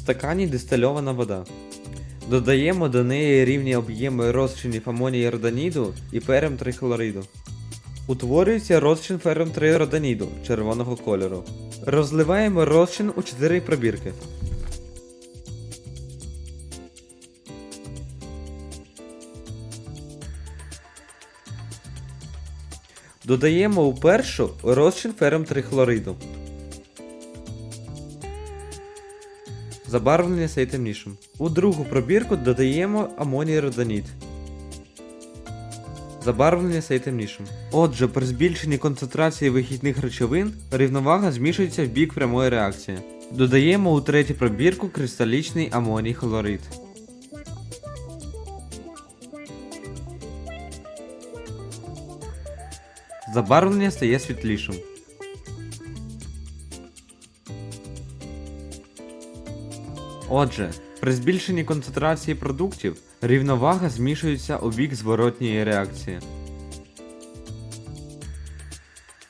стакані дистильована вода. Додаємо до неї рівні об'єми розчинів амонії родоніду і ферем трихлориду. Утворюється розчин ферем триродоніду червоного кольору. Розливаємо розчин у 4 пробірки. Додаємо у першу розчин ферем трихлориду. Забарвлення стає темнішим. У другу пробірку додаємо амоній родоніт. Забарвлення стає темнішим. Отже, при збільшенні концентрації вихідних речовин рівновага змішується в бік прямої реакції. Додаємо у третю пробірку кристалічний амоній хлорид. Забарвлення стає світлішим. Отже, при збільшенні концентрації продуктів рівновага змішується у бік зворотньої реакції.